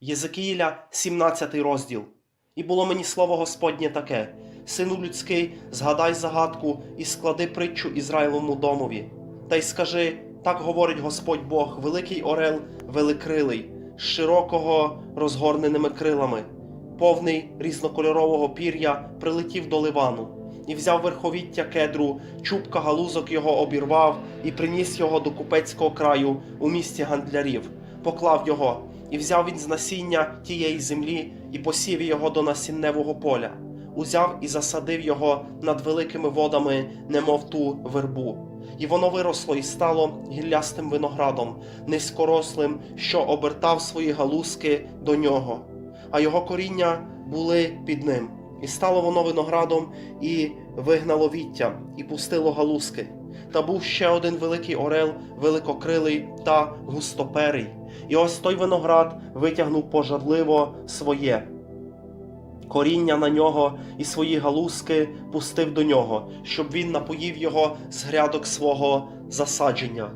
Єзекіїля, 17 розділ. І було мені слово Господнє таке: Сину людський, згадай загадку і склади притчу Ізраїловому домові. Та й скажи: так говорить Господь Бог, великий орел, великрилий, з широкого розгорненими крилами, повний різнокольорового пір'я, прилетів до Ливану, і взяв верховіття кедру, чубка галузок його обірвав і приніс його до купецького краю у місті гандлярів, поклав його, і взяв він з насіння тієї землі і посів його до насінневого поля, узяв і засадив його над великими водами, немов ту вербу. І воно виросло і стало гіллястим виноградом, низькорослим, що обертав свої галузки до нього, а його коріння були під ним. І стало воно виноградом, і вигнало віття, і пустило галузки. Та був ще один великий орел, великокрилий та густоперий. І ось той виноград витягнув пожадливо своє коріння на нього і свої галузки пустив до нього, щоб він напоїв його з грядок свого засадження.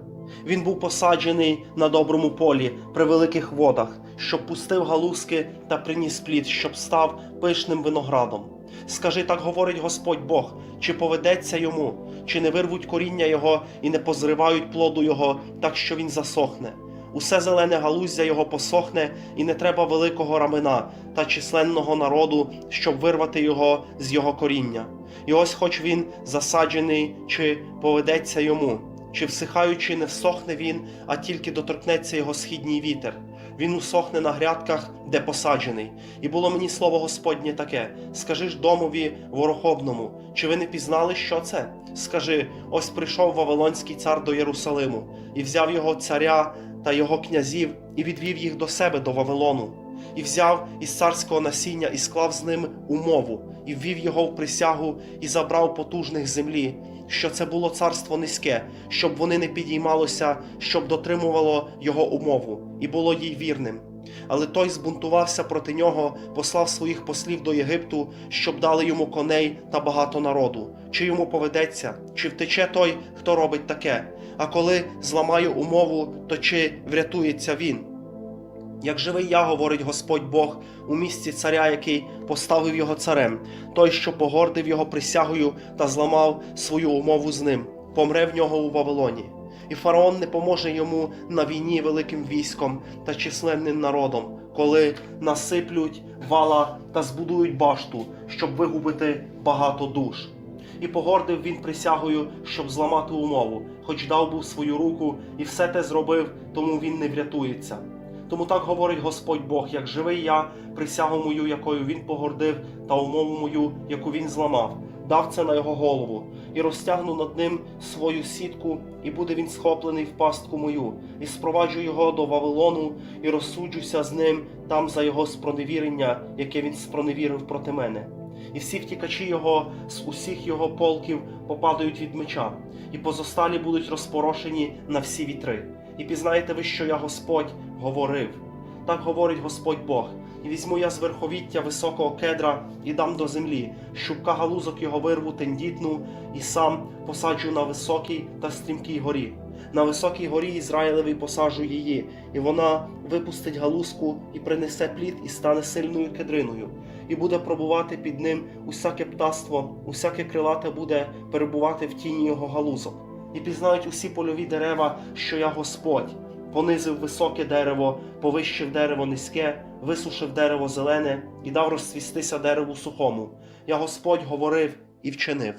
Він був посаджений на доброму полі при великих водах, щоб пустив галузки та приніс плід, щоб став пишним виноградом. Скажи, так говорить Господь Бог, чи поведеться йому, чи не вирвуть коріння його і не позривають плоду його, так що він засохне. Усе зелене галуздя його посохне, і не треба великого рамена та численного народу, щоб вирвати його з його коріння. І ось, хоч він засаджений, чи поведеться йому, чи всихаючи, не всохне він, а тільки доторкнеться його східній вітер. Він усохне на грядках, де посаджений. І було мені слово Господнє таке: скажи ж домові ворохобному, чи ви не пізнали, що це? Скажи: ось прийшов Вавилонський цар до Єрусалиму, і взяв його царя та його князів, і відвів їх до себе до Вавилону, і взяв із царського насіння, і склав з ним умову, і ввів його в присягу, і забрав потужних землі, що це було царство низьке, щоб вони не підіймалося, щоб дотримувало його умову, і було їй вірним. Але той збунтувався проти нього, послав своїх послів до Єгипту, щоб дали йому коней та багато народу. Чи йому поведеться, чи втече той, хто робить таке? А коли зламає умову, то чи врятується він? Як живий я, говорить Господь Бог у місті царя, який поставив його царем, той, що погордив його присягою та зламав свою умову з ним, помре в нього у Вавилоні. І фараон не поможе йому на війні великим військом та численним народом, коли насиплють вала та збудують башту, щоб вигубити багато душ. І погордив він присягою, щоб зламати умову, хоч дав був свою руку і все те зробив, тому він не врятується. Тому так говорить Господь Бог, як живий я, присягу мою, якою він погордив, та умову мою, яку він зламав, дав це на його голову, і розтягну над ним свою сітку, і буде він схоплений в пастку мою, і спроваджу його до Вавилону, і розсуджуся з ним там за його спроневірення, яке він спроневірив проти мене. І всі втікачі його з усіх його полків попадають від меча, і позосталі будуть розпорошені на всі вітри. І пізнаєте ви, що я Господь говорив. Так говорить Господь Бог, і візьму я з верховіття високого кедра і дам до землі, щупка галузок його вирву тендітну, і сам посаджу на високій та стрімкій горі. На високій горі Ізраїлевій посаджу її, і вона випустить галузку і принесе плід, і стане сильною кедриною, і буде пробувати під ним усяке птаство, усяке крилате буде перебувати в тіні його галузок. І пізнають усі польові дерева, що я Господь, понизив високе дерево, повищив дерево низьке, висушив дерево зелене і дав розцвістися дереву сухому. Я Господь говорив і вчинив.